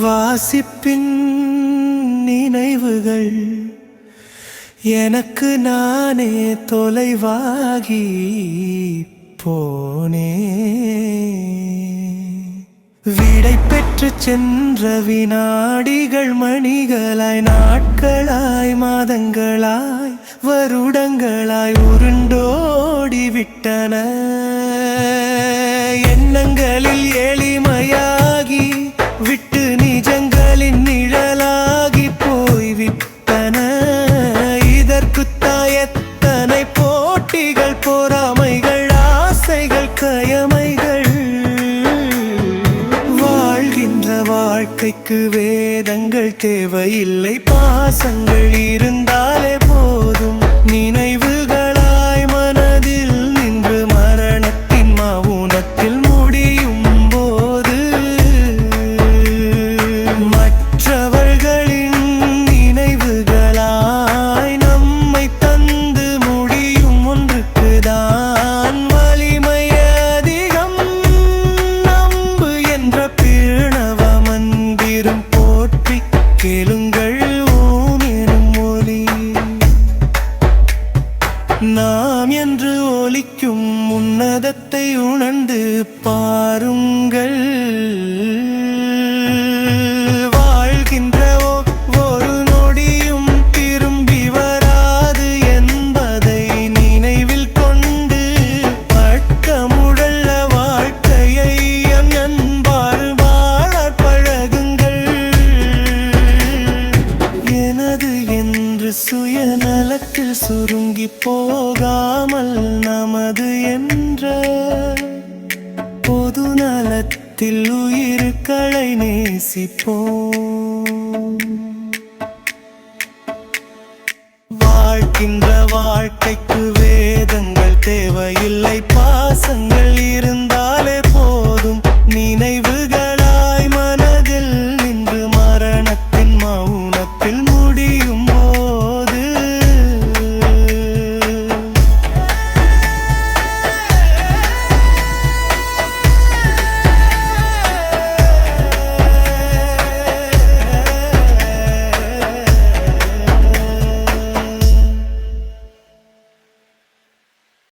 வாசிப்பின் நினைவுகள். எனக்கு நானே தொலைவாகி போனே. விடை பெற்று சென்ற வினாடிகள் மணிகளாய் நாட்களாய் மாதங்களாய் வருடங்களாய் உருண்டோடி விட்டன எண்ணங்களில் எளிமையாகி வாழ்க்கைக்கு வேதங்கள் தேவையில்லை. பாசங்கள் இருந்தாலே போற்றி கேளுங்கள் ஓம் எனும் ஒலி. நாம் என்று ஒலிக்கும் உன்னதத்தை உணர்ந்து பாருங்கள். சுருங்கி போகாமல் நமது என்ற பொது நலத்தில் உயிர்களை நேசிப்போம். வாழ்கின்ற வாழ்க்கைக்கு